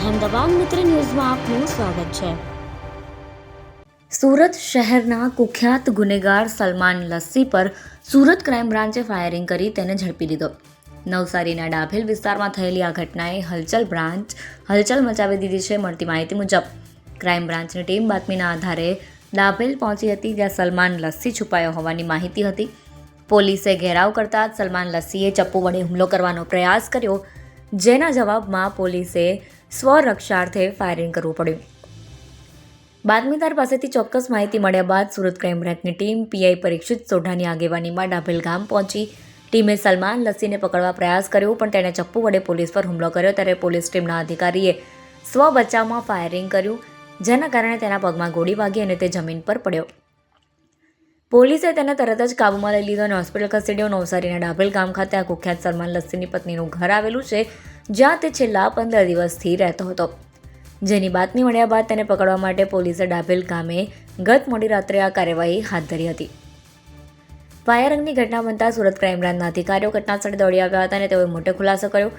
અહેમદાબાદ મિત્ર ન્યૂઝમાં આપનું સ્વાગત છે. સુરત શહેરના કુખ્યાત ગુનેગાર સલમાન લસ્સી પર સુરત ક્રાઇમ બ્રાન્ચે ફાયરિંગ કરી તેને ઝડપી લીધો. નવસારીના ડાભેલ વિસ્તારમાં થયેલી આ ઘટનાએ હલચલ બ્રાન્ચ હલચલ મચાવી દીધી છે મળતી માહિતી મુજબ. ક્રાઇમ બ્રાન્ચની ટીમ બાતમીના આધારે ડાભેલ પહોંચી હતી જ્યાં સલમાન લસ્સી છુપાયો હોવાની માહિતી હતી. પોલીસે ઘેરાવ કરતા સલમાન લસ્સીએ ચપ્પુ વડે હુમલો કરવાનો પ્રયાસ કર્યો, જેના જવાબમાં પોલીસે સ્વરક્ષાર્થે ફાયરિંગ કરવું પડ્યું. બાતમીદાર પાસેથી ચોક્કસ માહિતી મળ્યા બાદ સુરત ક્રાઇમ બ્રાન્ચની ટીમ પીઆઈ પરીક્ષિત સોઢાની આગેવાનીમાં ડાભેલ ગામ પહોંચી. ટીમે સલમાન લસ્સીને પકડવા પ્રયાસ કર્યો, પણ તેણે ચપ્પુ વડે પોલીસ પર હુમલો કર્યો ત્યારે પોલીસ ટીમના અધિકારીએ સ્વ બચાવમાં ફાયરિંગ કર્યું, જેના કારણે તેના પગમાં ગોળી વાગી અને તે જમીન પર પડ્યો. પોલીસે તેને તરત જ કાબૂમાં લઈ લીધો અને હોસ્પિટલ ખસેડ્યો નવસારીના ડાભેલ ગામ ખાતે આ કુખ્યાત સલમાન લસ્સીની પત્નીનું ઘર આવેલું છે. જ્યાં તે છેલ્લા પંદર દિવસથી રહેતો હતો. જેની બાતમી મળ્યા બાદ તેને પકડવા માટે પોલીસે ડાભેલ ગામે ગત મોડી રાત્રે આ કાર્યવાહી હાથ ધરી હતી. વાયરંગની ઘટના બનતા સુરત ક્રાઇમ બ્રાન્ચના અધિકારીઓ ઘટનાસ્થળે દોડી આવ્યા હતા અને તેઓએ મોટો ખુલાસો કર્યો.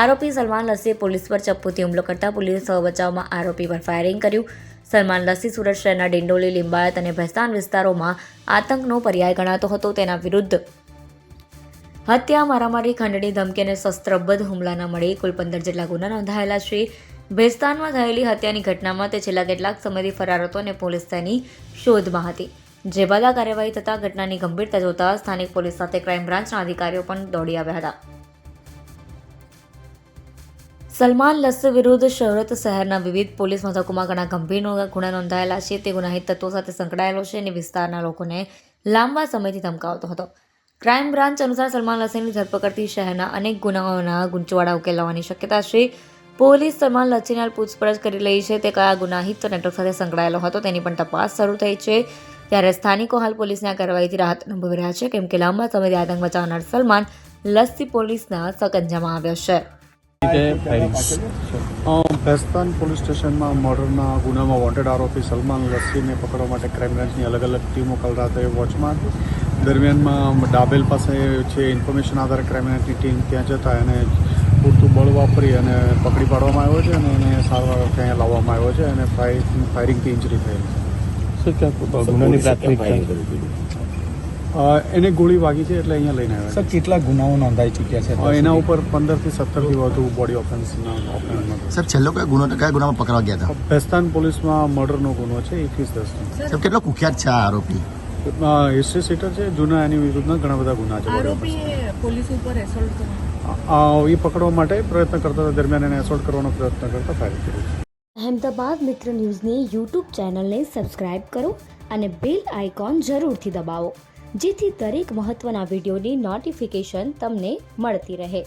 આરોપી સલમાન લસ્સીએ પોલીસ પર ચપ્પુથી હુમલો કરતા પોલીસે સહ બચાવમાં આરોપી પર ફાયરિંગ કર્યું. સલમાન લસ્સી સુરત શહેરના ડિંડોલી, લિંબાયત અને ભેસ્તાન વિસ્તારોમાં આતંકનો પર્યાય ગણાતો હતો. તેના વિરુદ્ધ હત્યા, મારામારી, ખંડણી, ધમકી અને શસ્ત્રબદ્ધ હુમલાના મળી કુલ પંદર જેટલા ગુના નોંધાયેલા છે. ભેસ્તાનમાં થયેલી હત્યાની ઘટનામાં તે છેલ્લા કેટલાક સમયથી ફરાર હતો અને પોલીસ તેની શોધમાં હતી. જે બાદ કાર્યવાહી થતાં ઘટનાની ગંભીરતા જોતા સ્થાનિક પોલીસ સાથે ક્રાઇમ બ્રાન્ચના અધિકારીઓ પણ દોડી આવ્યા હતા. સલમાન લસ્સી વિરુદ્ધ શરત શહેરના વિવિધ પોલીસ મથકોમાં ઘણા ગંભીર ગુના નોંધાયેલા છે. તે ગુનાહિત તત્વો સાથે સંકળાયેલો છે અને વિસ્તારના લોકોને લાંબા સમયથી ધમકાવતો હતો. ક્રાઇમ બ્રાન્ચ અનુસાર સલમાન લચ્છીની ધરપકડથી શહેરના અનેક ગુનાઓના ગુંચવાડા ઉકેલવાની શક્યતા છે. પોલીસ સલમાન લસ્સીની હાલ પૂછપરછ કરી રહી છે તે કયા ગુનાહિત નેટવર્ક સાથે સંકળાયેલો હતો તેની પણ તપાસ શરૂ થઈ છે. ત્યારે સ્થાનિકો હાલ પોલીસની આ કાર્યવાહીથી રાહત અનુભવી રહ્યા છે. કેમ કે લાંબા સમયથી આતંક મચાવનાર સલમાન લસ્સી પોલીસના સકંજામાં આવ્યો છે. ભેસ્તાન પોલીસ સ્ટેશનમાં મર્ડરના ગુનામાં વોન્ટેડ આરોપી સલમાન લસ્સીને પકડવા માટે ક્રાઇમ બ્રાન્ચની અલગ અલગ ટીમો કાલ રાતે વોચમાં હતી. દરમિયાનમાં ડાબેલ પાસે છે ઇન્ફોર્મેશન આધારે ક્રાઇમ ટીમ ત્યાં જતા એને પૂરતું બળ વાપરી અને પકડી પાડવામાં આવ્યો છે અને એને સારવાર ત્યાં લાવવામાં આવ્યો છે અને ફાયરિંગ ફાયરિંગથી ઇન્જરી થયેલી છે. એને ગોળી વાગી છે એટલે અહીંયા લઈને આવ્યા સર કેટલા ગુનાઓ નોંધાઈ ચૂક્યા છે? એના ઉપર પંદરથી સત્તરથી વધુ બોડી ઓફેન્સના ઓફેન્સ સર છેલ્લો કયા ગુનો કયા ગુનામાં પકડવા ગયા હતા? ભેસ્તાન પોલીસમાં મર્ડરનો ગુનો છે એકવીસ દસ સર કેટલો કુખ્યાત છે આ આરોપી? હિસ્ટ્રી સીટર છે જૂના એની વિરુદ્ધના ઘણા બધા ગુના છે પોલીસ ઉપર એસોલ્ટ એ પકડવા માટે પ્રયત્ન કરતા દરમિયાન એને એસોલ્ટ કરવાનો પ્રયત્ન કરતા ફાયર કર્યું અહેમદાબાદ મિત્ર ન્યૂઝની યુટ્યુબ ચેનલને સબસ્ક્રાઇબ કરો અને બેલ આઇકોન જરૂરથી દબાવો જેથી દરેક મહત્ત્વના વિડીયોની નોટિફિકેશન તમને મળતી રહે.